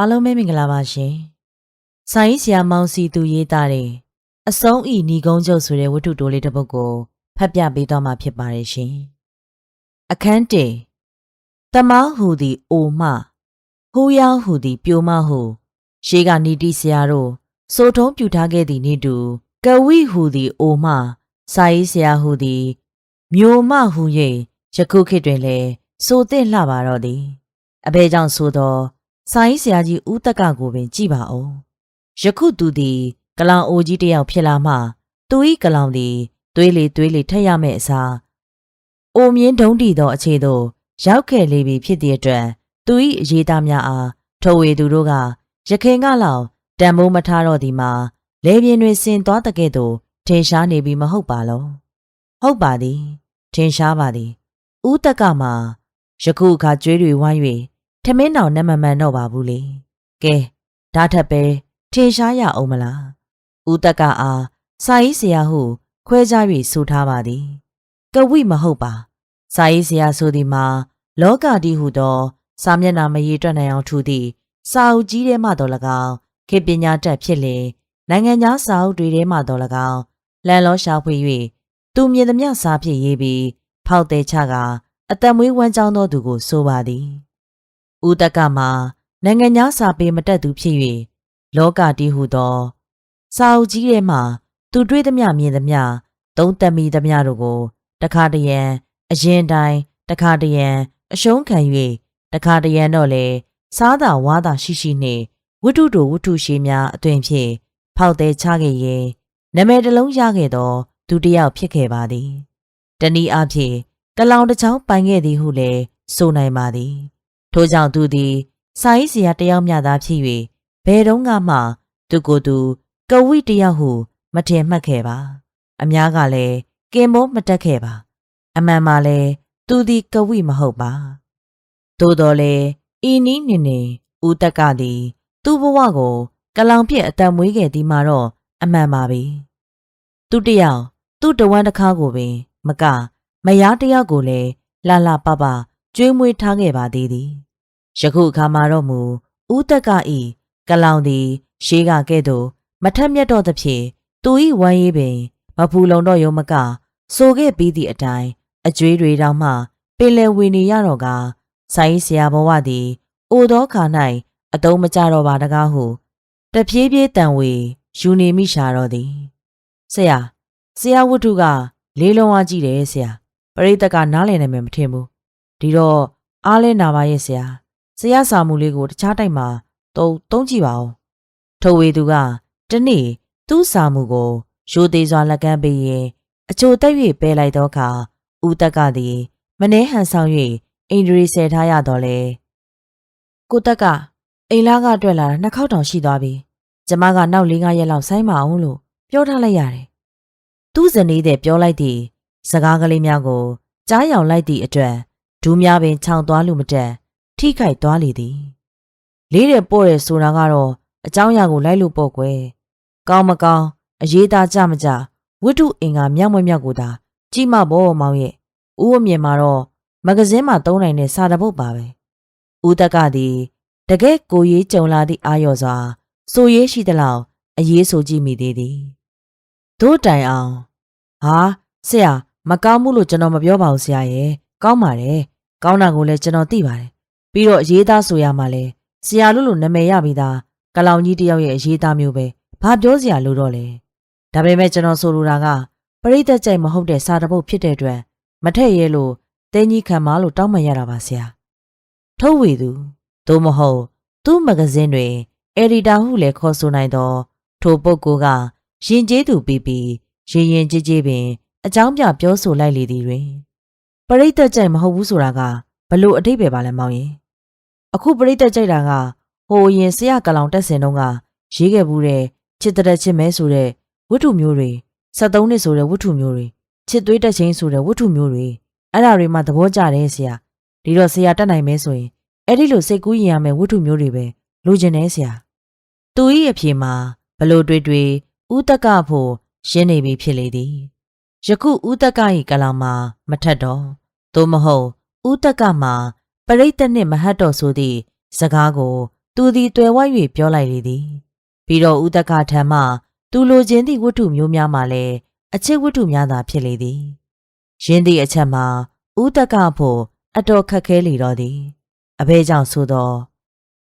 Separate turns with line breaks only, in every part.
အားလုံးပဲမင်္ဂလာပါရှင်။စာရေးဆရာမောင်စီသူရေးသားတဲ့အဆုံးဤညီကုန်းချုပ်ဆိုတဲ့ဝတ္ထုတိုးလေးတစ်ပုဒ်ကိုဖတ်ပြပေးသွားမှာဖြစ်ပါတယ်ရှင်။အခန်းတေတမောင်းဟူသည်အိုမဟူယောင်းဟူသည်ပြိုမဟုရှေးကနီတိဆရာတို့စိုးထုံးပြူထားခဲ့သည့်နေ့တူကဝိဟူသည်အိုမစာရေးဆရာဟူသည်မျိုးမဟူ၍ယခုခေတ်တွင်လည်းစိုးသင့်လှပါတော့သည်အဘဲကြောင့်ဆိုသော စာရေးဆရာကြီးဦးတက်ကကိုပင်ကြည့်ပါဦးယခုသူသည်ကလောင်အိုကြီးတစ်ယောက်ဖြစ်လာမှသူ၏ကလောင်သည်သွေးလေသွေးလေထက်ရမယ့်အစားအိုမြင့်ဒုံးတီသောအခြေသို့ရောက်ခဲ့လေပြီဖြစ်သည့်အတွက်သူ၏အရေးသားများအားထိုဝေသူတို့ကရခင်ကလောက်တန်မိုးမထားတော့ဒီမှာလေပြင်းတွင်ဆင်သွားတဲ့ကဲ့သို့ထင်ရှားနေပြီမဟုတ်ပါလောဟုတ်ပါသည်ထင်ရှားပါသည်ဦးတက်ကမှာယခုအခါကျွေးတွေဝိုင်း၍ ထမင်းတော်နဲ့မမှန်တော့ပါဘူးလေကဲဒါထက်ပဲထင်ရှားရအောင်မလားဦးတက်ကအားစာရေးဆရာဟုခွဲခြား၍ဆိုထားပါသည်ကဝိမဟုတ်ပါစာရေးဆရာဆိုသည်မှာလောကတိဟုသော စာမျက်နှာမရေတွက်နိုင်အောင်ထူသည့်စာအုပ်ကြီးထဲမှတော်၎င်းခေပညာတတ်ဖြစ်လေနိုင်ငံသားစာအုပ်တွေထဲမှတော်၎င်းလန်လောရှာဖွေ၍သူမြင်သမျှစာဖြစ်ရေးပြီးဖောက်တဲ့ချကအတံမွေးဝမ်းကြောင်းသောသူကိုဆိုပါသည် ဦးတက်ကမှာနိုင်ငံသားစာပေမတက်သူဖြစ်၍လောကတီးဟုသော စာအုပ်ကြီးထဲမှသူတွေ့သမျှမြင်သမျှသုံးသက်မိသမျှတို့ကို တခါတရံအရင်တိုင်းတခါတရံအရှုံးခံ၍တခါတရံတော့လေစားသာဝါသာရှိရှိနှင့်ဝတ္ထုတို့ဝတ္ထုရှိများအသွင်ဖြင့်ဖောက်သည်ချခဲ့ရင်နမဲတစ်လုံးရခဲ့သောသူတစ်ယောက်ဖြစ်ခဲ့ပါသည်တနည်းအားဖြင့်ကလောင်တစ်ချောင်းပိုင်ခဲ့သည်ဟုလည်းဆိုနိုင်ပါသည် ထို့ကြောင့်သူသည်စာရေးဆရာတယောက်မျှသာဖြစ်၍ဘယ်တော့မှသူကိုယ်သူကဝိတယောက်ဟု မထင်မှတ်ခဲ့ပါ အများကလည်းကင်မိုးမတက်ခဲ့ပါ အမှန်မှာလည်းသူသည်ကဝိမဟုတ်ပါသို့တော်လည်းဤနည်းနေနေဦးတက်ကသည်သူ့ဘဝကို ကလောင်ပြစ်အတံမွေးခဲ့သည်မှာတော့အမှန်ပါပဲသူတယောက်သူ့တဝမ်းတစ်ခါကိုပင် မက မယားတယောက်ကိုလည်းလှလှပပ ကျွေးမွေးထားခဲ့ပါသေးသည်ယခုအခါမှာတော့မူဦးတက်ကဤကလောင်သည်ရှေးကကဲ့သို့မထက်မြက်တော့သဖြင့်သူဤဝမ်းရေးပင်မဖူလုံတော့ရုံမကဆိုခဲ့ပြီးသည့်အတိုင်းအကျွေးတွေတောင်မှပင်လယ်ဝင်နေရတော့ကဆိုင်ဆရာဘဝသည်အိုသောခါ၌အတုံးမကြတော့ပါတကားဟုတဖြည်းဖြည်းတန်ဝေယူနေမိရှာတော့သည်ဆရာဆရာဝတ္ထုကလေးလုံးအားကြည့်တယ်ဆရာပရိသတ်ကနားလည်နိုင်မယ်မထင်ဘူး ဒီတော့အားလဲနာပါရဲ့ဆရာဆရာစာမှုလေးကိုတခြားတိုက်မှာတုံးတုံးကြည့်ပါဦးထိုဝေသူကတနေ့သူ့စာမှုကိုရိုသေးစွာလက်ကမ်းပေးရင်အချိုတက်၍ပဲလိုက်သောအခါဦးတက်ကသည်မနှဲဟန်ဆောင်၍အိန္ဒြေဆယ်ထားရတော့လေကိုတက်ကအိမ်လားကတွေ့လာတာနှစ်ခေါက်တောင်ရှိသွားပြီကျမကနောက်၄၅ရက်လောက်ဆိုင်းမအောင်လို့ပြောထားလိုက်ရတယ်သူ့ဇနီးတဲ့ပြောလိုက်သည့်စကားကလေးများကိုကြားယောင်လိုက်သည့်အတွက် ဒူးများပင်ခြောင်သွားလို့မတက်ထိခိုက်သွားလေသည် လေးတဲ့ပို့ရဲဆိုတာကတော့အเจ้าရကိုလိုက်လို့ပေါ့ကွယ်ကောင်းမကောင်းအရေးသားကြမကြဝိတုအင်္ဂါမြောက်မမြောက်ကိုသာကြည့်မဘောမောင်ရဲ့ဦးအမြင်မှာတော့မဂဇင်းမှာသုံးနိုင်တဲ့စာတပုတ်ပါပဲဦးတက်ကသည်တကယ်ကိုရေးကြုံလာသည့်အာရော်စွာဆိုရေးရှိသလောက်အရေးဆိုကြည့်မိသေးသည်တို့တိုင်အောင်ဟာဆရာမကောင်းဘူးလို့ကျွန်တော်မပြောပါဘူးဆရာရဲ့ ကောင်းပါတယ်ကောင်းတာကိုလည်းကျွန်တော်သိပါတယ်ပြီးတော့အရေးသားဆိုရမှာလဲဆရာလို့လို့နာမည်ရပြီးသားကလောင်ကြီးတယောက်ရဲ့အရေးသားမျိုးပဲဘာပြောစရာလို့တော့လဲဒါပေမဲ့ကျွန်တော်ဆိုလိုတာကပရိသတ်ကြိုက်မဟုတ်တဲ့စာတပုတ်ဖြစ်တဲ့အတွက်မထည့်ရဲလို့တင်းကြီးခံမလို့တောင်းမှရတာပါဆရာထုတ်ဝေသူသို့မဟုတ်သူ့မဂဇင်းတွင်အက်ဒီတာဟုလည်းခေါ်ဆိုနိုင်သောထိုပုဂ္ဂိုလ်ကရင်ကျေးသူပြီးပြီးရင်ရင်ကြည်ကြည်ပင်အကြောင်းပြပြောဆိုလိုက်လေသည်တွင် ပရိသတ်ကြိုက်မဟုတ်ဘူးဆိုတာကဘလို့အတိတ်ပဲပါလဲမောင်ရင်အခုပရိသတ်ကြိုက်တာကဟိုရင်ဆရာကလောင်တက်စင်တုန်းကရေးခဲ့ဘူးတဲ့ချစ်တဲ့ချစ်မဲဆိုတဲ့ဝတ္ထုမျိုးတွေ73နှစ်ဆိုတဲ့ဝတ္ထုမျိုးတွေချစ်သွေးတက်ချင်းဆိုတဲ့ဝတ္ထုမျိုးတွေအဲ့ဒါတွေမှသဘောကျတယ်ဆရာဒီတော့ဆရာတက်နိုင်မဲဆိုရင်အဲ့ဒီလိုစိတ်ကူးရင်ရမယ်ဝတ္ထုမျိုးတွေပဲလိုချင်တယ်ဆရာသူ၏အဖြေမှာဘလို့တွေးတွေးဥတက်ကဖို့ရှင်းနေပြီဖြစ်လေသည်ယခုဥတက်က၏ကလောင်မှာမထက်တော့ သို့မဟုတ်ဥတက်ကမှာပရိသတ်နှင့်မဟတ်တော်ဆိုသည့်စကားကို သူသည်တွယ်ဝ၍ပြောလိုက်လေသည်ပြီးတော့ဦးတက္ကထံမှသူလိုချင်သည့်ဝတ္ထုမျိုးများမှလည်းအချစ်ဝတ္ထုများသာဖြစ်လေသည်ရင်းသည့်အချက်မှာဦးတက္ကဖို့အတော်ခက်ခဲလေတော့သည်အဘဲကြောင့်ဆိုတော့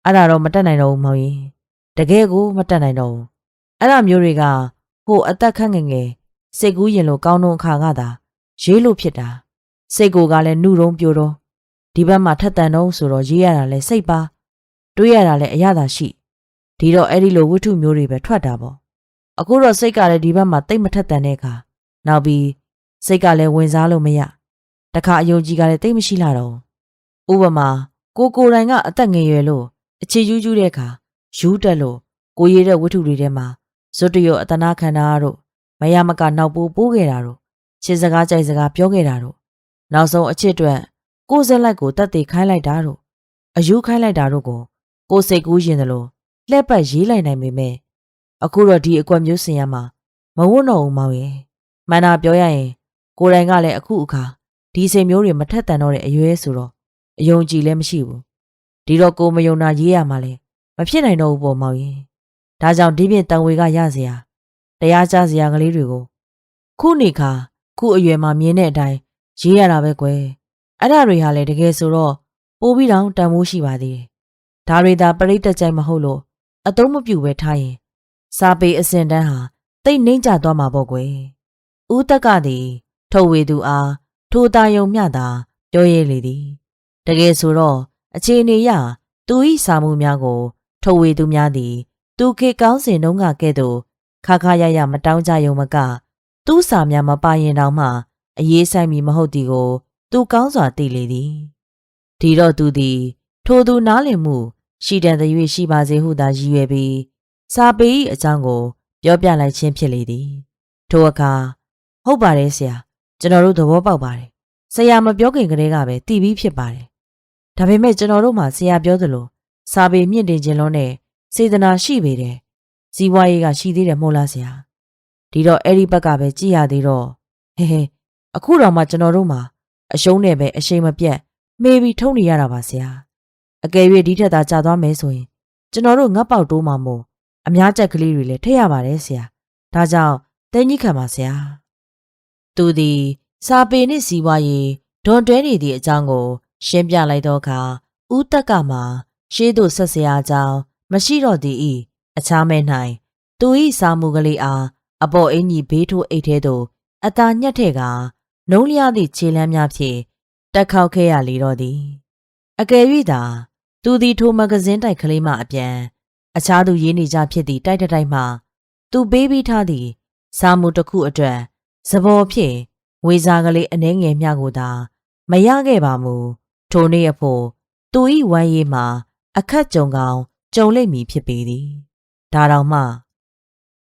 အဲ့ဒါတော့မတက်နိုင်တော့ဘူးမောင်ရင်တကယ်ကိုမတက်နိုင်တော့ဘူးအဲ့ဒါမျိုးတွေကဟိုအသက်ခန့်ငယ်ငယ်စိတ်ကူးရင်လို့ကောင်းတော့အခါကသာရေးလို့ဖြစ်တာ စိတ်ကိုကလည်းနှုတုံးပြိုတော့ဒီဘက်မှာထက်တန်တော့ဆိုတော့ရေးရတာလဲစိတ်ပါတွေးရတာလဲအရသာရှိဒီတော့အဲ့ဒီလိုဝတ္ထုမျိုးတွေပဲထွက်တာပေါ့အခုတော့စိတ်ကလည်းဒီဘက်မှာတိတ်မထက်တန်တဲ့အခါနောက်ပြီးစိတ်ကလည်းဝင်စားလို့မရတခါအယုံကြည်ကလည်းတိတ်မရှိလာတော့ဘူးဥပမာကိုကိုယ်တိုင်ကအသက်ငယ်ရွယ်လို့အခြေယူးကျူးတဲ့အခါယူးတက်လို့ကိုရေးတဲ့ဝတ္ထုတွေထဲမှာဇွတ်တရောအတနာခန္ဓာတို့မယမကနောက်ပိုးပိုးခဲ့တာတို့ချစ်စကားကြိုက်စကားပြောခဲ့တာတို့ နောက်ဆုံးအချစ်အတွက်ကိုယ်စက်လိုက်ကိုတတ်သိခိုင်းလိုက်တာတို့အယူခိုင်းလိုက်တာတို့ကိုကိုယ်စိတ်ကူးရင်တယ်လို့လှက်ပတ်ရေးလိုက်နိုင်ပေမဲ့အခုတော့ဒီအကွက်မျိုးစင်ရမှာမဝတ်တော့ဘူးမောင်ရဲ့မှန်တာပြောရရင် ကိုယ်တိုင်ကလည်းအခုအခါဒီစိတ်မျိုးတွေမထက်တန်တော့တဲ့အရွယ်ဆိုတော့အယုံကြည်လည်းမရှိဘူးဒီတော့ကိုမယုံတာရေးရမှာလဲမဖြစ်နိုင်တော့ဘူးပေါ့မောင်ရင်ဒါကြောင့်ဒီပြင်တန်ဝေကရစရာတရားကြစရာကလေးတွေကိုခုနေခါခုအရွယ်မှာမြင်တဲ့အတိုင်း ရေးရတာပဲကွယ်အဲ့ဒါတွေဟာလည်းတကယ်ဆိုတော့ပိုးပြီးတောင်တန်မိုးရှိပါသေးတယ်ဒါတွေသာပရိတ်တက်ကြိုက်မဟုတ်လို့အတုံးမပြူပဲထားရင်စာပေအစင်တန်းဟာတိတ်နှိမ့်ကျသွားမှာပေါ့ကွယ်ဦးတက်ကသည်ထုတ်ဝေသူအားထိုတာယုံမျှသာပြောရဲလေသည်တကယ်ဆိုတော့အခြေအနေရသူ၏စာမှုများကို ထုတ်ဝေသူများသည် သူခေကောင်းစဉ်တုန်းကကဲ့သို့ခါခါရရမတောင်းကြယုံမက သူ့စာများမပါရင်တောင်မှ အရေးဆိုင်မီမဟုတ်သည်ကို သူကောင်းစွာသိလေသည်ဒီတော့သူသည် ထိုသူနားလည်မှု ရှိတန်သည်၍ရှိပါစေဟုသာရည်ရွယ်ပြီးစာပေ၏အကြောင်းကို ပြောပြလိုက်ခြင်းဖြစ်လေသည်ထိုအခါဟုတ်ပါတယ်ဆရာကျွန်တော်တို့သဘောပေါက်ပါတယ်ဆရာမပြောခင်ကတည်းကပဲတည်ပြီးဖြစ်ပါတယ်ဒါပေမဲ့ကျွန်တော်တို့မှဆရာပြောသလိုစာပေမြင့်တင်ခြင်းလုံးနဲ့စေတနာရှိပေတယ်ဇီဝရေးကရှိသေးတယ်မဟုတ်လားဆရာဒီတော့အဲ့ဒီဘက်ကပဲကြည်ရသေးတော့ဟဲဟဲ အခုတော့မှကျွန်တော်တို့မှအရှုံးနဲ့ပဲအရှိန်မပြတ်မေးပြီးထုံနေရတာပါဆရာအကယ်၍ဒီထက်သာကြာသွားမယ်ဆိုရင်ကျွန်တော်တို့ငတ်ပေါက်တိုးမှမို့အများကြက်ကလေးတွေလည်းထည့်ရပါတယ်ဆရာဒါကြောင့်တင်းကြီးခံပါဆရာသူသည်စာပေနှင့်စီးပွားရေးဒွန်တွဲနေသည့်အကြောင်းကို ရှင်းပြလိုက်သောအခါဦးတက်ကမှရှေးသို့ဆက်စရာအကြောင်းမရှိတော့သည်ဤအခြားမဲ့၌သူ၏စာမှုကလေးအားအပေါ်အင်ကြီးဘေးထိုးအိတ်ထဲသို့အသာညှက်ထဲက နှုံးလျသည့်ခြေလမ်းများဖြင့်တက်ခေါက်ခဲ့ရလေတော့သည်အကယ်၍သာသူသည်ထိုမဂဇင်းတိုက်ကလေးမှအပြန်အခြားသူရေးနေကြဖြစ်သည့်တိုက်တိုက်မှသူပေးပြီးထားသည့်စာမှုတစ်ခုအတွက်စဘောဖြင့်ဝေစာကလေးအနှဲငယ်မျှကိုသာမရခဲ့ပါမူထိုနေ့အဖို့သူ၏ဝမ်းရည်မှာအခက်ကြုံကောင်းကြုံလိမ့်မည်ဖြစ်ပေသည်ဒါတောင်မှ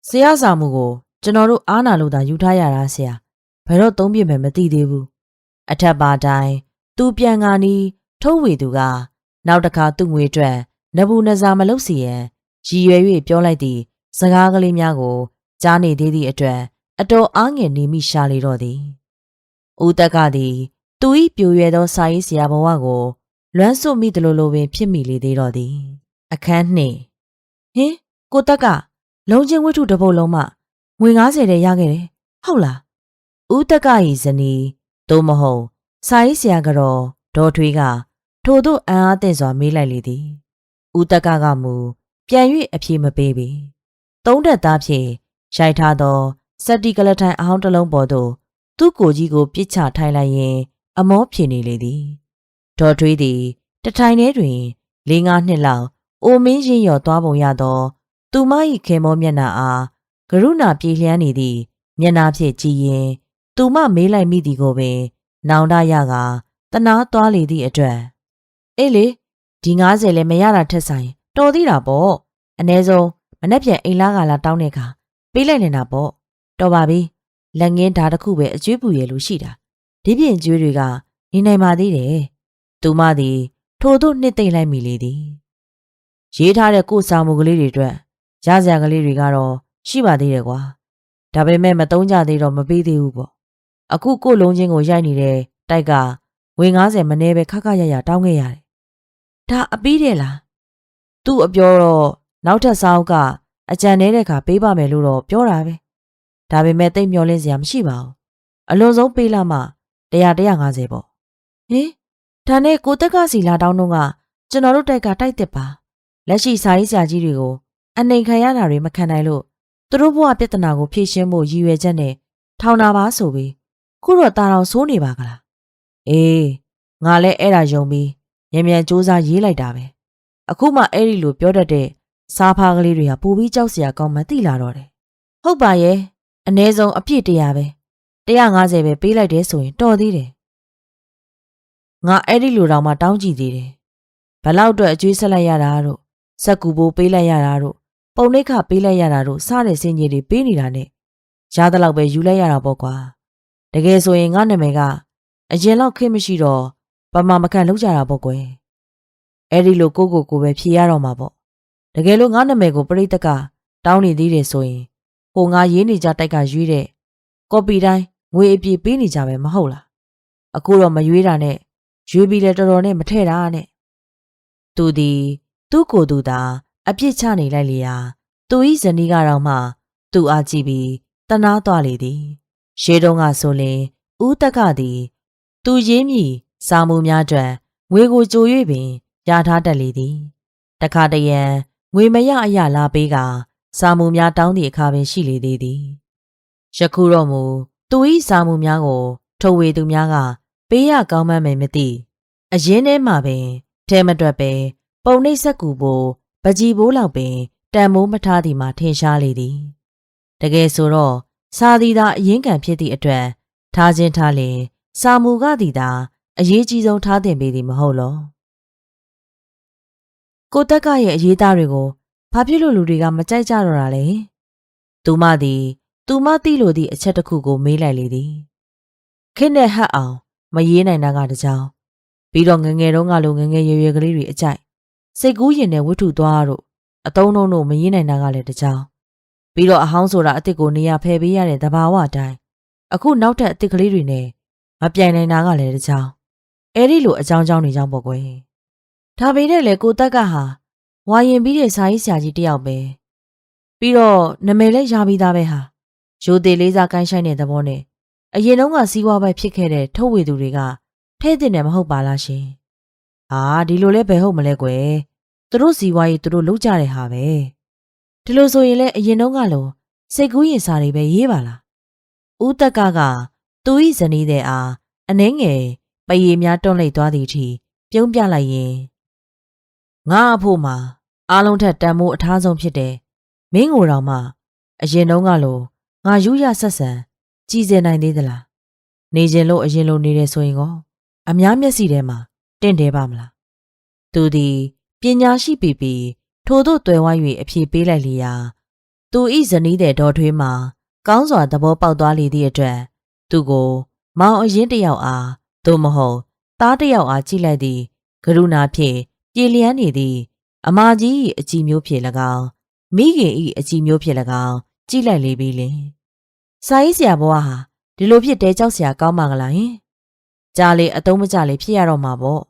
ဆရာစာမှုကိုကျွန်တော်တို့အားနာလို့သာယူထားရတာဆရာ ဘယ်တော့သုံးပြမယ်မသိသေးဘူးအထက်ပါတိုင်းသူပြန်ကာနီးထုတ်ဝေသူက နောက်တစ်ခါသူ့ငွေအတွက်နဘူးနဇာမလုပ်စီရန်ရည်ရွယ်၍ပြောလိုက်သည့်စကားကလေးများကို ကြားနေသေးသည့်အတွက်အတော်အားငယ်နေမိရှာလေတော့သည်ဦးတက်ကသည် သူ၏ပြိုရွယ်သောစာရေးဆရာဘဝကို လွမ်းဆွမိသလိုလိုပင်ဖြစ်မိလေသေးတော့သည် အခန်းနှင့်ဟင်ကိုတက်ကလုံးချင်းဝတ္ထုတစ်ပုတ်လုံးမှငွေ90တဲ့ရခဲ့တယ်ဟုတ်လား ဦးတက်က၏ဇနီးသို့မဟုတ်စာရေးဆရာကတော်ဒေါ်ထွေးကထို့သို့အံအားသင့်စွာမေးလိုက်လေသည်ဦးတက်ကကမူပြန်၍အပြေမပေးပေသုံးတက်သားဖြင့်ရိုက်ထားသောစက်တီကလထိုင်အဟောင်းတစ်လုံးပေါ်သို့သူ့ကိုကြီးကိုပြစ်ချထိုင်လိုက်ရင် အမောဖြေနေလေသည်ဒေါ်ထွေးသည်တထိုင်ထဲတွင်လေးငါးနှစ်လောက်အိုမင်းရင်ရော်သွားပုံရသော သူမ၏ခေမောမျက်နှာအားကရုဏာပြေးလျန်းနေသည့်မျက်နှာဖြင့်ကြည်ရင် သူမမေးလိုက်မိသည်ကိုပင် နောင်တရကတနာသွားလေသည့်အတွက်အေးလေဒီ90လည်းမရတာထက်ဆိုင်တော်သေးတာပေါ့အ ਨੇ ဆုံးမနေ့ပြန်အိမ်လာကလာတောင်းတဲ့အခါပေးလိုက်နေတာပေါ့တော်ပါပြီလက်ငင်းဓာတစ်ခုပဲအကျွေးပူရလို့ရှိတာဒီပြင်ကျွေးတွေကနေနိုင်ပါသေးတယ်သူမသည်ထို့သို့နှစ်သိမ့်လိုက်မိလေသည်ရေးထားတဲ့ကို့စာမှုကလေးတွေအတွက်ရစရာကလေးတွေကတော့ရှိပါသေးတယ်ကွာဒါပေမဲ့မတုံးကြသေးတော့မပေးသေးဘူးပေါ့ အခုကို့လုံးချင်းကိုရိုက်နေတဲ့တိုက်ကဝေ90မနေပဲခက်ခက်ရရတောင်းခဲ့ရတယ်ဒါအပီးတယ်လားသူ့အပြောတော့နောက်ထပ်စာအုပ်ကအကြံနေတဲ့ခါပေးပါမယ်လို့တော့ပြောတာပဲဒါပေမဲ့တိတ်မျောလင်းစရာမရှိပါဘူးအလွန်ဆုံးပေးလာမှ100 150ပေါ့ဟင်ဒါနဲ့ကိုတက်ကစီလာတောင်းတော့ကကျွန်တော်တို့တိုက်ကတိုက်တက်ပါလက်ရှိစာရေးဆရာကြီးတွေကိုအနှိမ်ခံရတာတွေမခံနိုင်လို့သူတို့ဘဝပြဿနာကိုဖြေရှင်းဖို့ရည်ရွယ်ချက်နဲ့ထောင်တာပါဆိုပြီး ခုတော့တာတော်ဆိုးနေပါကလားအေးငါလည်းအဲ့ဒါယုံပြီးမြန်မြန်စူးစမ်းရေးလိုက်တာပဲအခုမှအဲ့ဒီလိုပြောတတ်တဲ့စားဖားကလေးတွေကပူပြီးကြောက်စရာကောင်းမှသိလာတော့တယ်ဟုတ်ပါရဲ့အ ਨੇ ဆုံးအပြည့်တရားပဲ150ပဲပေးလိုက်တယ်ဆိုရင်တော်သေးတယ်ငါအဲ့ဒီလိုတောင်မှတောင်းကြည့်သေးတယ်ဘလောက်အတွက်အကျွေးဆက်လိုက်ရတာတို့စက်ကူပိုးပေးလိုက်ရတာတို့ပုံနှိတ်ခပေးလိုက်ရတာတို့စတဲ့စင်ကြီးတွေပေးနေတာနဲ့ရသလောက်ပဲယူလိုက်ရတာပေါ့ကွာ တကယ်ဆိုရင်ငါနာမည်ကအရင်လောက်ခေတ်မရှိတော့ပမာမကန်လောက်ကြတာပေါ့ကွယ်အဲ့ဒီလိုကိုကိုကိုပဲဖြေရတော့မှာပေါ့တကယ်လို့ငါနာမည်ကိုပြိတ္တကတောင်းနေသေးတယ်ဆိုရင်ဟိုငါရေးနေကြတိုက်ကရွေးတဲ့ကော်ပီတိုင်းငွေအပြည့်ပေးနေကြပဲမဟုတ်လားအခုတော့မရွေးတာနဲ့ရွေးပြီးလဲတော်တော်နဲ့မထဲ့တာနဲ့သူဒီသူ့ကိုယ်သူသာအပြစ်ချနေလိုက်လေရာသူဤဇနီးကတော့မှ သူ့အားကြည့်ပြီးတနာသွားလေသည် ရှေးတုန်းကဆိုရင်ဦးတက်ကသည် သူရင်းမြီစာမှုများအတွက်ငွေကိုကြို၍ပင်ရထားတတ်လေသည်တခါတရံငွေမရအရလာပေးကစာမှုများတောင်းသည့်အခါပင်ရှိလေသေးသည်ယခုတော့မူသူ၏စာမှုများကို ထုတ်ဝေသူများက ပေးရကောင်းမှန်းမယ်မသိ အရင်ထဲမှာပင်ထဲမတွက်ပဲပုံနှိပ်ဆက်ကူဖို့ပကြီးဘိုးလောက်ပင်တန်မိုးမထားသည်မှာထင်ရှားလေသည် တကယ်ဆိုတော့ စာသည်သာအရင်ကံဖြစ်သည့်အတွက်ထားခြင်းထားလျင်စာမူကသည်သာအရေးကြီးဆုံးထားတင်ပေသည်မဟုတ်လောကိုတက်ကရဲ့အရေးသားတွေကိုဘာဖြစ်လို့လူတွေကမကြိုက်ကြတော့တာလဲသူမသည်သူမသိလို့သည့်အချက်တစ်ခုကိုမေးလိုက်လေသည်ခင်းနဲ့ဟတ်အောင်မရေးနိုင်တာကတကြောင်ပြီးတော့ငငယ်တုန်းကလိုငငယ်ရွယ်ရွယ်ကလေးတွေအကြိုက်စိတ်ကူးရင်နဲ့ဝတ္ထုသွားတို့အတုံးလုံးတို့မရေးနိုင်တာကလည်းတကြောင် ပြီးတော့အဟောင်းဆိုတာအစ်စ်ကိုနေရဖယ်ပေးရတဲ့သဘာဝအတိုင်းအခုနောက်ထပ်အစ်စ်ကလေးတွေနဲ့မပြိုင်နိုင်တာကလည်းတကြောင်အဲ့ဒီလိုအကြောင်းကြောင်းတွေကြောင့်ပေါ့ကွယ်ဒါပေမဲ့လေကိုတက်ကဟာဝါရင်ပြီးတဲ့စာရေးဆရာကြီးတယောက်ပဲပြီးတော့နမယ်လည်းရပြီးသားပဲဟာရိုသေလေးစားကိုင်းဆိုင်တဲ့သဘောနဲ့အရင်တုန်းကစီးပွားပဲဖြစ်ခဲ့တဲ့ထုတ်ဝေသူတွေကထဲ့တင်တယ်မဟုတ်ပါလားရှင်ဟာဒီလိုလဲဘယ်ဟုတ်မလဲကွယ်သူတို့စီးပွားရေးသူတို့လုပ်ကြတဲ့ဟာပဲ ဒီလိုဆိုရင်လည်းအရင်တုန်းကလိုစိတ်ကူးရင်စာတွေပဲရေးပါလားဦးတက်ကကသူဤဇနီးတဲ့အားအနှင်းငယ်ပရီများတွန့်လိုက်သွားသည့်အထိပြုံးပြလိုက်ရင်ငါအဖို့မှာအားလုံးထက်တန်မိုးအထားဆုံးဖြစ်တယ်မင်းကိုယ်တော်မှအရင်တုန်းကလိုငါယူရဆက်ဆံကြည်စင်နိုင်သေးသလားနေခြင်းလို့အရင်လိုနေတယ်ဆိုရင်ကောအများမျက်စိထဲမှာတင့်တယ်ပါမလားသူသည်ပညာရှိပြီပြီ ထို့သို့တွယ်ဝိုင်း၍အပြေပေးလိုက်လျာသူဤဇနီးတဲ့ဒေါ်ထွေးမှာကောင်းစွာသဘောပေါက်သွားလေသည့်အတွက်သူကို မောင်အရင်တယောက်အားသို့မဟုတ်သားတယောက်အားကြည့်လိုက်သည်ကရုဏာဖြင့်ပြေလျန်းနေသည်အမကြီး၏အကြည်မျိုးဖြင့်၎င်းမိခင်၏အကြည်မျိုးဖြင့်၎င်းကြည့်လိုက်လေပြီလင်စာရေးဆရာဘဝဟာဒီလိုဖြစ်တဲကြောက်စရာကောင်းပါကလားဟင်ကြားလေအတုံးမကြလေဖြစ်ရတော့မှာပေါ့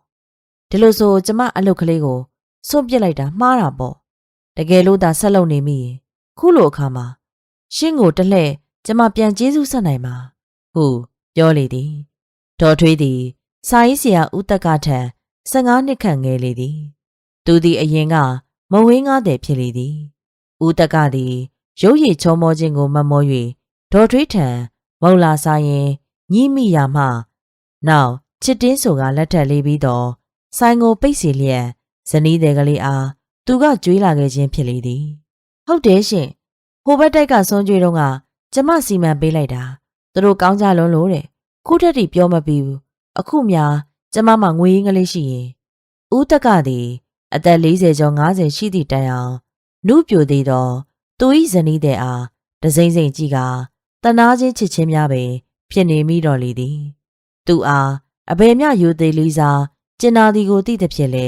ဒီလိုဆိုကျမအလုပ်ကလေးကို စွန့်ပစ်လိုက်တာမှားတာပေါ့တကယ်လို့သာဆက်လုပ်နေမိရင်ခုလိုအခါမှာရှင်းကိုတလှဲ့ကျမပြန်ကျေးဇူးဆက်နိုင်မှာဟုပြောလေသည်ဒေါ်ထွေးသည်စာရေးဆရာဦးတက်ကထံ15နှစ်ခန့်ငယ်လေသည်သူသည်အရင်ကမဝင်းကားတဲ့ဖြစ်လေသည်ဦးတက်ကသည်ရုပ်ရည်ချောမောခြင်းကိုမမော၍ဒေါ်ထွေးထံမုံလာစားရင်ညှိမိရမှနောက်ချစ်တင်းဆိုကလက်ထက်လေးပြီးတော့ဆိုင်ကိုပိတ်စီလျက် ဇနီးတဲ့ကလေးအားသူကကြွေးလာခဲ့ခြင်းဖြစ်လေသည်ဟုတ်တယ်ရှင်ဟိုဘက်တိုက်ကစွန်းကြွေးတော့ကကျမစီမံပေးလိုက်တာသူတို့ကောင်းကြလွန်းလို့တဲ့ခုထက်ထိပြောမပြီးဘူးအခုများကျမမှငွေရင်းကလေးရှိရင်ဦးတက်ကသည်အသက်40ကျော်50ရှိသည့်တိုင်အောင်နုပြိုသေးသောသူ၏ဇနီးတဲ့အားတစိမ့်စိမ့်ကြည့်ကတနာချင်းချစ်ချင်းများပင် ဖြစ်နေမိတော်လေသည် သူအားအဘယ်မျှယူသေးလေးစားကျင်နာသည်ကိုသိသည်ဖြစ်လေ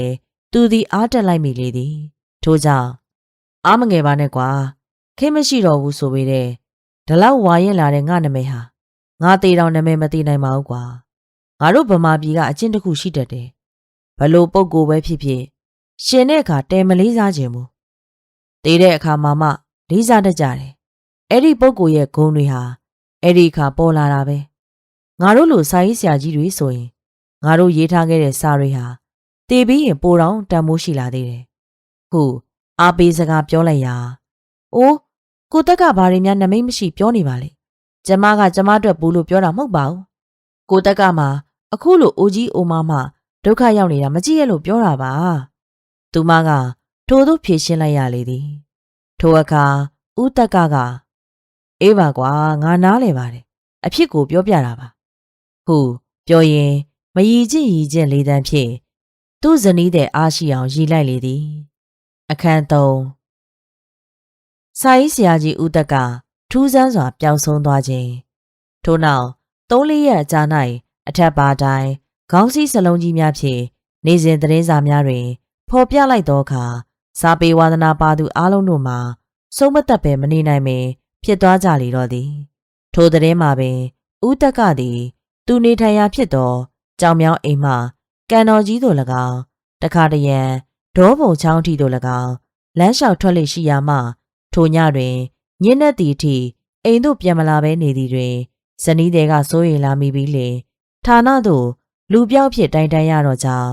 သူသည်အားတက်လိုက်မိလေသည်ထို့ကြောင့်အားမငယ်ပါနဲ့ကွာခင်းမရှိတော့ဘူးဆိုပေတဲ့ဒီလောက်ဝါရင်လာတဲ့ငါနမိတ်ဟာငါသေးတော်နမိတ်မသိနိုင်ပါဘူးကွာငါတို့ဗမာပြည်ကအချင်းတစ်ခုရှိတတ်တယ်ဘလို့ပုံကိုပဲဖြစ်ဖြစ်ရှင်တဲ့အခါတဲမလေးစားခြင်းမူတေးတဲ့အခါမှမှလေးစားတတ်ကြတယ်အဲ့ဒီပုဂ္ဂိုလ်ရဲ့ဂုဏ်တွေဟာအဲ့ဒီအခါပေါ်လာတာပဲငါတို့လိုစာရေးဆရာကြီးတွေဆိုရင်ငါတို့ရေးထားခဲ့တဲ့စာတွေဟာ တည်ပြီးရင်ပိုတော့တန်မိုးရှိလာသေးတယ်ခုအားပေးစကားပြောလိုက်ရာအိုးကိုတက်ကဘာတွေများနမိတ်မရှိပြောနေပါလေကျမကကျမအတွက်ဘူးလို့ပြောတာမဟုတ်ပါဘူးကိုတက်ကမှအခုလိုအိုကြီးအိုမမဒုက္ခရောက်နေတာမကြည့်ရလို့ပြောတာပါသူမကထို့သို့ဖြေရှင်းလိုက်ရလေသည်ထိုအခါဦးတက်ကကအေးပါကွာငါနားလေပါတယ်အဖြစ်ကိုပြောပြတာပါဟုပြောရင်မယီကျင့်ယီကျင့်လေးတန်းဖြင့် သူ့ဇနီးတဲ့အားရှိအောင်ရည်လိုက်လေသည်အခန်းသုံးစာရေးဆရာကြီးဦးတက်ကထူးဆန်းစွာပျောက်ဆုံးသွားခြင်းထို့နောက်သုံးလေးရက်အကြာ၌အထက်ပါတိုင်းခေါင်းစည်းစလုံးကြီးများဖြင့်နေစဉ်သတင်းစာများတွင်ဖော်ပြလိုက်သောအခါစာပေဝါဒနာပါသူအလုံးတို့မှာဆုံးမသက်ပဲမနေနိုင်ပင်ဖြစ်သွားကြလေတော့သည်ထိုသတင်းမှာပင်ဦးတက်ကသည် သူနေထိုင်ရာဖြစ်သောကြောင်မြောင်းအိမ်မှ ကန်တော်ကြီးတို့၎င်းတခါတရံဒေါပုံချောင်းထီတို့၎င်းလမ်းလျှောက်ထွက်လေရှိရာမှထိုညတွင်ညင်းတဲ့တီအထိအိမ်သို့ပြန်မလာဘဲနေသည်တွင်ဇနီးတွေကစိုးရိမ်လာမိပြီးလေဌာနသို့လူပြောက်ဖြစ်တိုင်တိုင်ရတော့ကြောင်း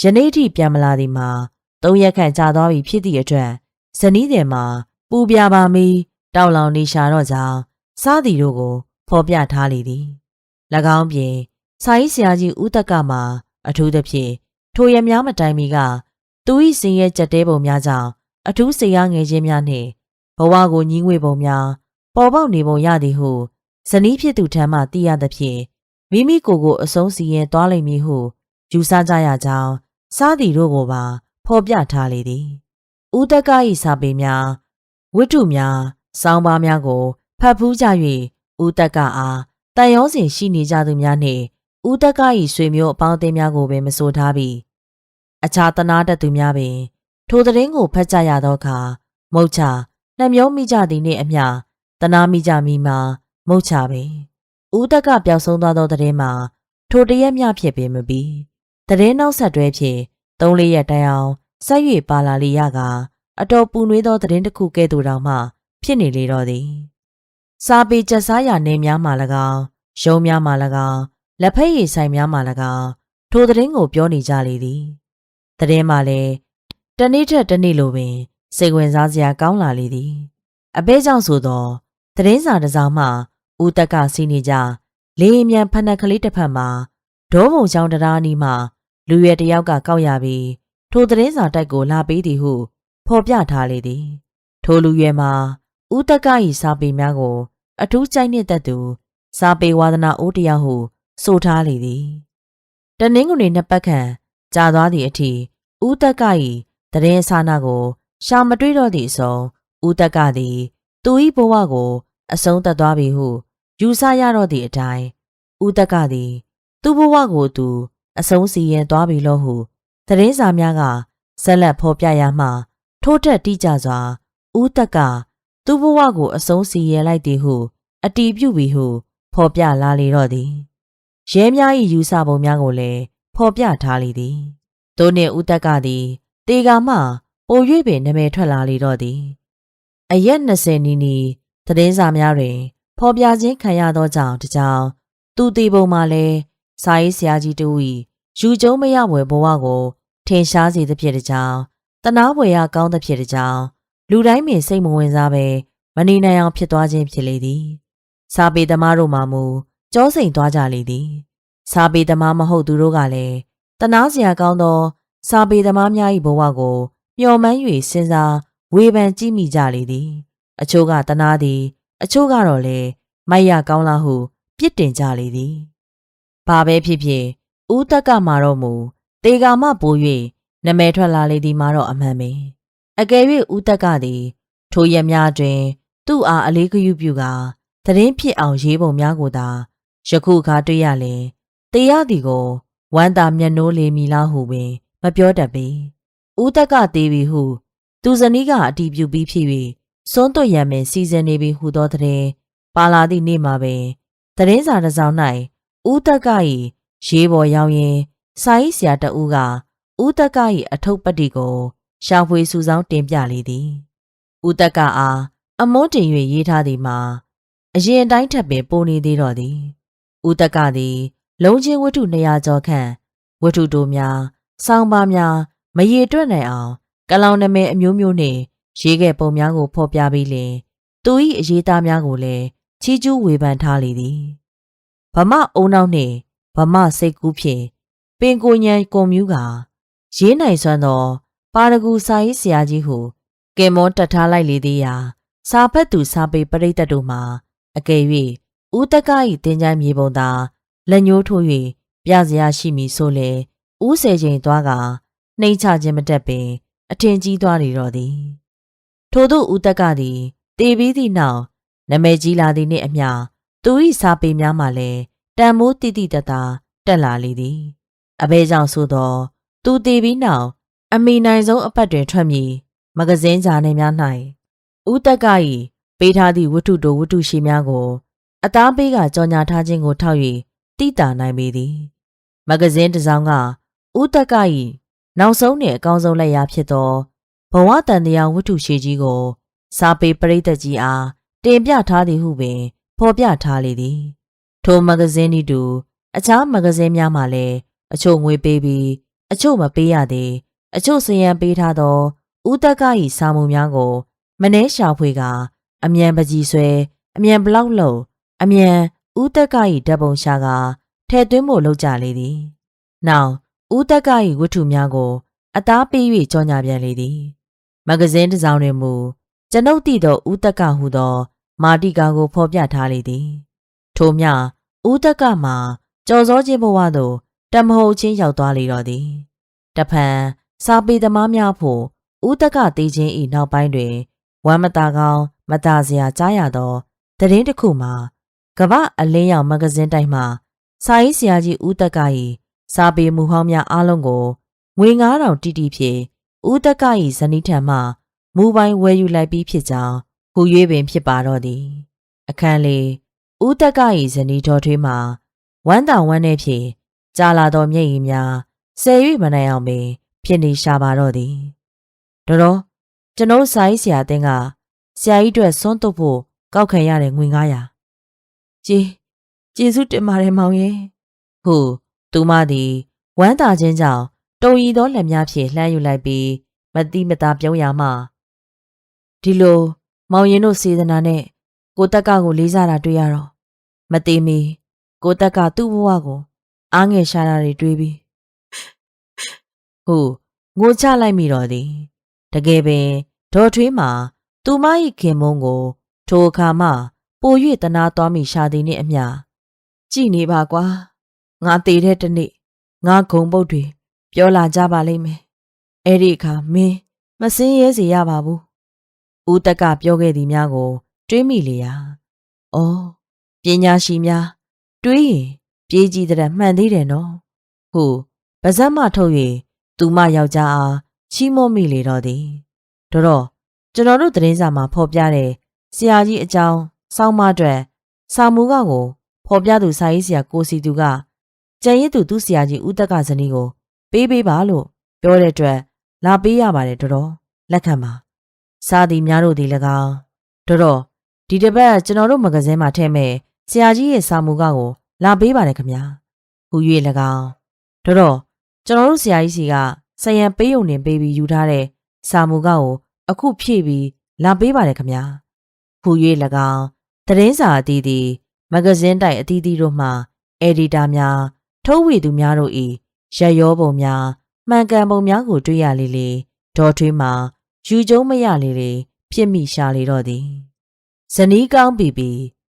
ယနေ့ထိပြန်မလာသည်မှာသုံးရက်ခန့်ကြာသွားပြီဖြစ်သည့်အတွက်ဇနီးတွေမှာပူပြပါမီတောက်လောင်နေရှာတော့ကြောင်းစားသည်တို့ကို ဖော်ပြထားလေသည်၎င်းပြင်စာရေးဆရာကြီးဦးတက်ကမှာ အထူးသဖြင့်ထိုရများမတိုင်မီကသူ၏စင်ရဲ့ကြက်တဲပုံများကြောင့်အထူးစိတ်အားငယ်ခြင်းများနှင့်ဘဝကိုညှင်းငွေပုံများပေါ်ပေါက်နေပုံရသည်ဟုဇနီးဖြစ်သူထံမှသိရသဖြင့်မိမိကိုယ်ကိုအဆုံးစီရင်သွားလိမ့်မည်ဟုယူဆကြရကြောင်းစားသည်တို့ကိုပါဖော်ပြထားလေသည်ဦးတက်က၏စာပေများဝိတ္ထုများစောင်းပါးများကိုဖတ်ဖူးကြ၍ဦးတက်ကအားတန်ရောစင်ရှိနေကြသူများနှင့် ဦးတက်က၏ဆွေမျိုးအပေါင်းအသင်းများကိုပင်မဆိုထားပြီးအခြားတနာတတ်သူများပင် ထိုသတင်းကိုဖတ်ကြရသောအခါမုတ်ချနှမျောမိကြသည်နှင့်အမျှတနာမိကြမိမှာမုတ်ချပင်ဦးတက်ကပျောက်ဆုံးသွားသောသတင်းမှာထိုတရက်မြဖြစ်ပင်မပြီးသတင်းနောက်ဆက်တွဲဖြင့်သုံးလေးရက်တိုင်အောင်ဆက်၍ပါလာလိရကအတော်ပူနွေးသောသတင်းတစ်ခုကဲ့သို့တောင်မှ ဖြစ်နေလေတော့သည်စာပေကျက်စားရာနေများမှ၎င်းရုံးများမှ၎င်း လက်ဖက်ရည်ဆိုင်များမှ၎င်းထိုသတင်းကိုပြောနေကြလေသည်သတင်းမှလည်းတနေ့ထက်တနေ့လိုပင်စိတ်ဝင်စားစရာကောင်းလာလေသည်အဘဲကြောင့်ဆိုသောသတင်းစာတစ်စောင်မှဦးတက်ကစီးနေကြလေအမြန်ဖက်နှက်ကလေးတစ်ဖက်မှာဒေါဘုံချောင်းတရားနီးမှလူရွယ်တယောက်ကကောက်ရပြီးထိုသတင်းစာတိုက်ကိုလာပေးသည်ဟုဖော်ပြထားလေသည် ထိုလူရွယ်မှာဦးတက်က၏စာပေများကို အထူးကြိုက်နှစ်သက်သူစာပေဝါဒနာအိုးတယောက်ဟု ဆိုထားလေသည်တနင်္ဂနွေနှစ်ပတ်ခန့်ကြာသွားသည့်အထိဦးတက်က၏သတင်းစာနာကို ရှာမတွေ့တော့သည့်အစုံဦးတက်ကသည် သူ၏ဘဝကို အဆုံးသတ်သွားပြီဟု ယူဆရတော့သည့်အတိုင်းဦးတက်ကသည် သူ့ဘဝကိုသူ အဆုံးစီရင်သွားပြီလို့ဟုသတင်းစာများကဆက်လက်ဖော်ပြရမှ ထိုးတက်တိကျစွာဦးတက်ကသူ့ဘဝကို အဆုံးစီရင်လိုက်သည်ဟု အတီးပြုပြီးဟု ဖော်ပြလာလေတော့သည် ရဲများ၏ယူဆပုံများကိုလည်းဖော်ပြထားလေသည်သို့နှင့်ဦးတက်ကသည်တေကာမှပို၍ပင်နာမည်ထွက်လာလေတော့သည်အရက်20နီးနီးသတင်းစာများတွင် ဖော်ပြခြင်းခံရသောကြောင့်တကြောင်သူတီပုံမှာလည်းစာရေးဆရာကြီးတူ၏ယူကျုံမရဘွယ်ဘဝကို ထင်ရှားစေသဖြင့်တကြောင်တနာဘွယ်ရကောင်းသဖြင့်တကြောင်လူတိုင်းပင်စိတ်မဝင်စားပဲမနေနိုင်အောင်ဖြစ်သွားခြင်းဖြစ်လေသည်စာပေသမားတို့မှမူ ကြောစိန်သွားကြလေသည်စာပေသမားမဟုတ်သူတို့ကလည်းတနာစရာကောင်းသော စာပေသမားများ၏ဘဝကိုမျှော်မှန်း၍စဉ်းစားဝေဖန်ကြည့်မိကြလေသည် အချို့ကတနာသည် အချို့ကတော့လေမိုက်ရကောင်းလားဟုပြစ်တင်ကြလေသည်ဘာပဲဖြစ်ဖြစ်ဦးတက်ကမှာတော့မူတေကာမပို၍နမဲထွက်လာလေသည်မှာတော့အမှန်ပင်အကယ်၍ဦးတက်ကသည်ထိုရက်များတွင် သူ့အားအလေးဂရုပြုကာသတင်းဖြစ်အောင်ရေးပုံများကိုသာ ယခုအခါတွေ့ရလင်တေရသည်ကိုဝမ်းသာမျက်နှိုးလေမီလားဟုပင် မပြောတတ်ပေဦးတက်ကသေးပြီဟု သူဇနီးကအတီးပြုပြီးဖြစ်၍စွန်းသွရံပင်စီစဉ်နေပြီဟုသောတဲ့ပါလာသည့်နေ့မှာပင်သတင်းစာတစ်စောင်၌ဦးတက်က၏ရေးပေါ်ရောက်ရင်စာရေးဆရာတဦးကဦးတက်က၏အထုပ်ပတ္တိကို ရှာဖွေစုဆောင်းတင်ပြလေသည်ဦးတက်ကအားအမုန်းတင်၍ရေးထားသည်မှာအရင်အတိုင်းထပ်ပင်ပိုနေသေးတော့သည် ဦးတက်ကသည် လုံးချင်းဝတ္ထု200ကျော်ခန့်ဝတ္ထုတိုများစောင်းပါများမရေတွက်နိုင်အောင်ကလောင်နမဲအမျိုးမျိုးနှင့်ရေးခဲ့ပုံများကိုဖော်ပြပြီးလင်သူ၏အရေးသားများကိုလည်းချီးကျူးဝေဖန်ထားလေသည်ဗမအုံနောက်နှင့်ဗမစိတ်ကူးဖြင့်ပင်ကိုညံကွန်မြူးကရေးနိုင်စွမ်းသော ပါရဂူစာရေးဆရာကြီးဟုကင်မွန်တက်ထားလိုက်လေသေးရာစာဖတ်သူစာပေပရိသတ်တို့မှာအကယ်၍ ဦးတက္က၏တင်ကြိုင်းမြေပုံသာလက်ညှိုးထိုး၍ပြစရာရှိမည်ဆိုလေဦးစေချိန်သွားကနှိမ့်ချခြင်းမတက်ပင် အထင်ကြီးသွားနေတော့သည်ထို့သောဦးတက္ကသည်တည်ပြီးသည့်နောက်နမဲကြီးလာသည်နှင့်အမျှသူ၏စာပေများမှလည်းတန်မိုးတိတိတသာတက်လာလေသည်အဘဲကြောင့်ဆိုသောသူတည်ပြီးနောက်အမိနိုင်ဆုံးအပတ်တွင်ထွက်မည်မဂဇင်းဂျာနယ်များ၌ဦးတက်က၏ပေးထားသည့်ဝတ္ထုတိုဝတ္ထုရှိများကို အသားပေးကကြော်ညာထားခြင်းကိုထောက်၍တိတာနိုင်ပေသည်မဂဇင်းတစ်စောင်ကဦးတက်က၏နောက်ဆုံးနှင့်အကောင်းဆုံးလက်ရာဖြစ်သောဘဝတန်တရားဝတ္ထုရှိကြီးကို စာပေပရိသတ်ကြီးအားတင်ပြထားသည်ဟုပင် ဖော်ပြထားလေသည် ထိုမဂဇင်းဤတူအခြားမဂဇင်းများမှလည်းအချို့ငွေပေးပြီးအချို့မပေးရသေးအချို့စရန်ပေးထားသောဦးတက်က၏စာမှုများကို မနှဲရှာဖွေကအမြန်ပကြီးဆွဲအမြန်ဘလောက်လုံး အမြန်ဦးတက်က၏ဓာတ်ပုံရှာကထဲ့သွင်းဖို့လုပ်ကြလေသည်။နောက်ဦးတက်က၏ဝတ္ထုများကို အသားပေး၍ကြောညာပြန်လေသည်။မဂဇင်းတစ်စောင်တွင်မူကျွန်ုပ်တည်သောဦးတက်ကဟုသော မာတိကာကိုဖော်ပြထားလေသည်။ထို့မြဦးတက်ကမှာကြော်စောခြင်းဘဝသို့တမဟုတ်ချင်းရောက်သွားလေတော့သည်။တဖန်စာပေသမားများဖို့ဦးတက်ကတေးခြင်းဤနောက်ပိုင်းတွင်ဝမ်းမတာကောင်းမတာစရာကြားရသောသတင်းတစ်ခုမှာ ကမ္ဘာအလင်းရောင်မဂဇင်းတိုက်မှစာရေးဆရာကြီးဦးတက်က၏စာပေမူဟောင်းများအားလုံးကိုငွေ9000တိတိဖြင့်ဦးတက်က၏ဇနီးထံမှမူပိုင်းဝယ်ယူလိုက်ပြီးဖြစ်ကြောင်းဟူ၍ပင်ဖြစ်ပါတော့သည် အခန်းလေးဦးတက်က၏ဇနီးတော်ထွေးမှာဝမ်းတောင်ဝမ်းနေဖြင့်ကြာလာသောမျက်ရည်များဆယ်၍မနိုင်အောင်ပင်ဖြစ်နေရှာပါတော့သည်တော်တော်ကျွန်တော်စာရေးဆရာတင်းကဆရာကြီးအတွက်စွန့်တုပ်ဖို့ကောက်ခံရတဲ့ငွေ900 ကျေကျေးဇူးတင်ပါတယ်မောင်ရဲ့ဟုသူမသည်ဝမ်းသာခြင်းကြောင့်တုံရီသောလက်များဖြင့်လှမ်းယူလိုက်ပြီးမတိမတာပြုံးရမှဒီလိုမောင်ရင်တို့စေတနာနဲ့ကိုတက်ကကိုလေးစားတာတွေ့ရတော့မသေးမီကိုတက်ကသူ့ဘဝကိုအားငယ်ရှာတာတွေတွေးပြီးဟုငိုချလိုက်မိတော့သည်တကယ်ပင်ဒေါ်ထွေးမှာသူမ၏ခင်မုန်းကို ထိုအခါမှ ပို၍တနာသွားမိရှာသည်နှင့်အမျှကြည်နေပါကွာငါတည်တဲ့တနေ့ငါဂုံပုတ်တွေပြောလာကြပါလိမ့်မယ်အဲ့ဒီအခါမင်းမစင်းရဲစေရပါဘူးဦးတက်ကပြောခဲ့သည်များကို တွေးမိလေရာဩပညာရှိများတွေးရင်ပြေးကြည့်တဲ့မှန်သေးတယ်နော်ဟုပါဇက်မထုတ်၍သူမယောက်ျားအားချီးမွမ်းမိလေတော့သည်တော်တော့ကျွန်တော်တို့သတင်းစာမှာဖော်ပြတဲ့ဆရာကြီးအကြောင်း စောင်းမအတွက်စာမူကကိုဖော်ပြသူစာရေးဆရာကိုစီသူကကျန်ရည်သူသူ့ဆရာကြီးဦးတက်ကဇနီးကို ပေးပေးပါလို့ပြောတဲ့အတွက်လာပေးရပါတယ်တော်တော်လက်ခံပါစာသည်များတို့သည်၎င်းတော်တော်ဒီတစ်ပတ်ကျွန်တော်တို့မဂဇင်းမှာထည့်မဲ့ဆရာကြီးရဲ့စာမူကကို လာပေးပါတယ်ခင်ဗျာဟူ၍၎င်းတော်တော်ကျွန်တော်တို့ဆရာကြီးစီကဆယံပေးုံတင်ပေးပြီးယူထားတဲ့စာမူကကိုအခုဖြည့်ပြီးလာပေးပါတယ်ခင်ဗျာဟူ၍၎င်း သတင်းစာအသီးသီးမဂဇင်းတိုက်အသီးသီးတို့မှအက်ဒီတာများထုတ်ဝေသူများတို့၏ရက်ရောပုံများမှန်ကန်ပုံများကိုတွေ့ရလေလေဒေါ်ထွေးမှာယူကျုံမရလေလေဖြစ်မိရှာလေတော့သည်ဇနီးကောင်းပြီပြီ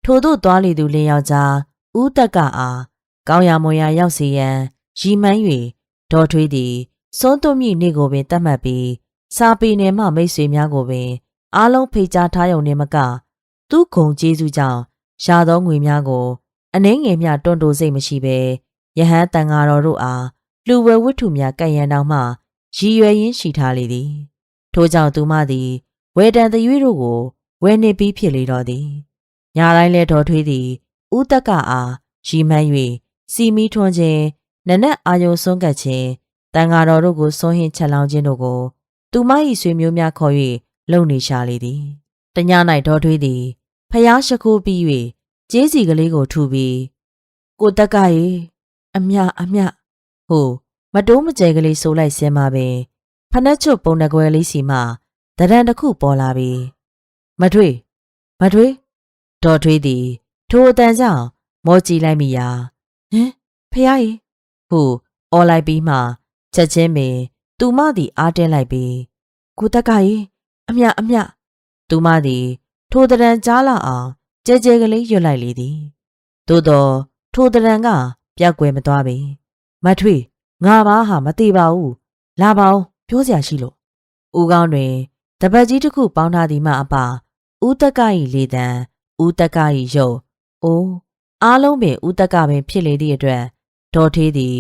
ထို့သို့သွားလေသူလင်းယောက်ျားဦးတက်ကအားကောင်းရမွန်ရရောက်စီရန်ရီမှန်း၍ဒေါ်ထွေးသည်စွန်းသွမြင့်နေ့ကိုပင်တတ်မှတ်ပြီးစာပေနယ်မှမိတ်ဆွေများကိုပင်အားလုံးဖိတ်ကြားထားရုံနဲ့မက သူ့ဂုံကျေးဇူးကြောင့်ရသောငွေများကိုအနှဲငယ်မျှတွန်းတိုးစိတ်မရှိဘဲယဟန်တန်ဃာတော်တို့အားလူဝဲဝတ္ထုများကံရန်တောင်မှရည်ရွယ်ရင်းရှိထားလေသည် ထို့ကြောင့်သူမသည်ဝေတန်သရွေးတို့ကိုဝဲနေပြီးဖြစ်လေတော့သည်ညာတိုင်းလဲတော်ထွေးသည်ဥတက်ကအားရီမှန်း၍စီမီထွန်းခြင်းနနက်အာယုံစွန့်ကပ်ခြင်းတန်ဃာတော်တို့ကိုစွန့်ဟင်ချက်လောင်းခြင်းတို့ကို သူမ၏ဆွေမျိုးများခေါ်၍လုံနေရှာလေသည်တည၌ဒေါ်ထွေးသည် ဖျားရှိခိုးပြီး၍ကျေးစီကလေးကိုထူပြီးကိုတက်ကရေအမြအမြဟိုမတိုးမကျဲကလေးဆိုလိုက်စင်းမှာပင်ဖနှက်ချွတ်ပုံတကွယ်လေးစီမှတရံတစ်ခုပေါ်လာပြီးမထွေးမထွေးဒေါ်ထွေးသည်ထိုအတန်ကြောင့်မောကြည့်လိုက်မိရာဟင်ဖះကြီးဟုအော်လိုက်ပြီးမှချက်ချင်းပင်သူမသည်အားတင်းလိုက်ပြီးကိုတက်ကကြီးအမြအမြသူမသည် ထိုတရံကြားလာအောင်ကြဲကြဲကလေးရွတ်လိုက်လေသည်သို့တော့ထိုတရံကပြက်ွယ်မသွားပေမထွေးငါဘာဟာမသေးပါဘူးလာပါဦးပြောစရာရှိလို့ဦးကောင်းတွင်တပတ်ကြီးတစ်ခုပေါင်းထားသည်မှအပါဦးတက်က၏လေတံဦးတက်က၏ရုပ်အိုးအားလုံးပင်ဦးတက်ကပင်ဖြစ်လေသည့်အတွက်ဒေါ်သေးသည်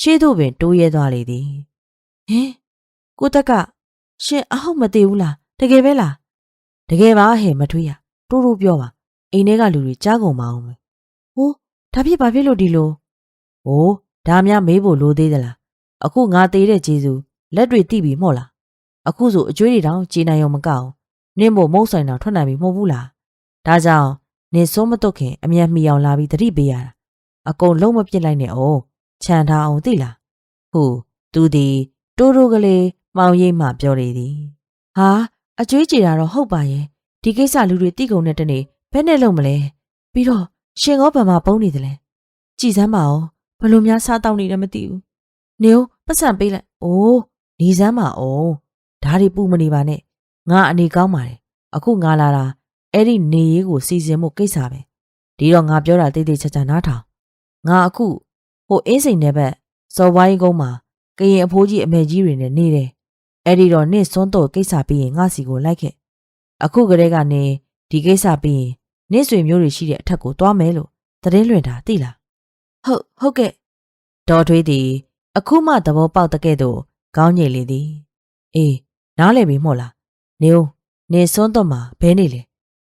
ရှေ့သို့ပင်တိုးရဲသွားလေသည်ဟင်ကိုတက်ကရှင်အဟုတ်မသေးဘူးလားတကယ်ပဲလား တကယ်ပါဟဲ့မထွေးရတိုးတိုးပြောပါအိမ်ထဲကလူတွေကြားကုန်မအောင်မယ်ဟိုးဒါဖြစ်ဘာဖြစ်လို့ဒီလိုဟိုးဒါများမေးဖို့လိုသေးသလားအခုငါသေးတဲ့ဂျေစုလက်တွေတိပြီမို့လားအခုဆိုအကျွေးတွေတောင်ကြေနိုင်ရုံမကောက်နင့်မို့မုတ်ဆိုင်တောင်ထွက်နိုင်ပြီမဟုတ်ဘူးလားဒါကြောင့်နင်စိုးမတုတ်ခင်အမြန်မီအောင်လာပြီးတတိပေးရတာအကုန်လုံးမပြစ်လိုက်နဲ့အောင်ခြံထားအောင်သိလားဟုသူသည်တိုးတိုးကလေးမောင်ရိပ်မှပြောလေသည်ဟာ အကျွေးကြေတာတော့ဟုတ်ပါရဲ့ဒီကိစ္စလူတွေတိကုံတဲ့တနေ့ဘယ်နဲ့လုံးမလဲပြီးတော့ရှင်ကောဗမာပုံနေတယ်လဲကြည်စမ်းပါအောင်ဘယ်လိုများစားတောက်နေတယ်မသိဘူးနေဦးပတ်စံပေးလိုက်အိုးနေစမ်းပါအောင်ဒါတွေပူမနေပါနဲ့ငါအနေကောင်းပါတယ်အခုငါလာတာအဲ့ဒီနေရေးကိုစီစဉ်မှုကိစ္စပဲဒီတော့ငါပြောတာတိတ်တိတ်ချာချာနားထောင်ငါအခုဟိုအင်းစိန်နယ်ဘက်စော်ဝိုင်းကုန်းမှာကရင်အဖိုးကြီးအမေကြီးတွေနဲ့နေတယ် အဲ့ဒီတော့နင့်စွန်းတော့ကိစ္စပြီးရင်ငါစီကိုလိုက်ခဲ့အခုကလေးကနေဒီကိစ္စပြီးရင်နင့်ဆွေမျိုးတွေရှိတဲ့အထက်ကိုသွားမယ်လို့သတင်းလွှင့်တာသိလားဟုတ်ဟုတ်ကဲ့ဒေါ်ထွေးသည်အခုမှသဘောပေါက်တဲ့ကဲ့သို့ကောင်းညိတ်လေသည်အေးနားလည်ပြီမို့လားနေဦးနေစွန်းတော့မှာဘဲနေလေ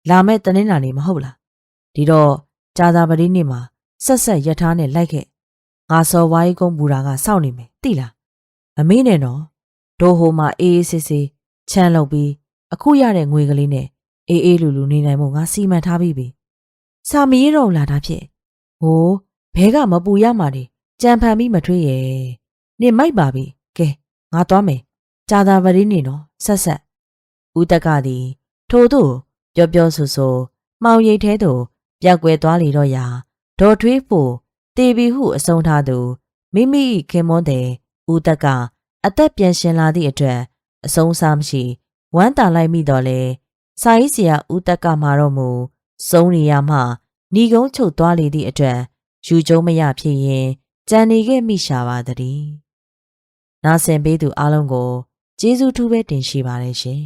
လာမဲ့တနင်္လာနေ့မဟုတ်လားဒီတော့ကြာသာပတိနေ့မှာဆက်ဆက်ရထားနဲ့လိုက်ခဲ့ငါစော်ဝိုင်းကုန်းဘူတာကစောင့်နေမယ်သိလားမမေးနဲ့နော် ဒိုဟိုမှာအေးအေးဆေးဆေးချမ်းလုပ်ပြီးအခုရတဲ့ငွေကလေးနဲ့အေးအေးလူလူနေနိုင်မို့ငါစီမံထားပြီးပြီစာမရေးတော့လာတာဖြစ်ဟိုးဘဲကမပူရမှာနေကြံဖန်ပြီးမထွေးရဲ့နေမိုက်ပါပြီကဲငါသွားမယ်ကြာသာပတိနေ့နော်ဆက်ဆက်ဦးတက်ကသည်ထို့သို့ပြောပြောဆိုဆိုမှောင်ရိပ်ထဲသို့ပြက်ကွယ်သွားလေတော့ရာဒေါ်ထွေးဖို့တေဘီဟုအဆုံးထားသူမိမိ၏ခင်မွန်းတဲ့ဦးသက်က အသက်ပြန်ရှင်လာသည့်အတွက်အဆုံးစားမရှိဝမ်းတာလိုက်မိတော့လေစာရေးဆရာဦးသက်ကမှာတော့မူစုံနေရမှဏီကုန်းချုပ်သွားလေသည့်အတွက်ယူကျုံမရဖြစ်ရင်ကြံနေခဲ့မိရှာပါသည်နာဆင်ပေးသူအားလုံးကိုကျေးဇူးထူးပဲတင်ရှိပါတယ်ရှင်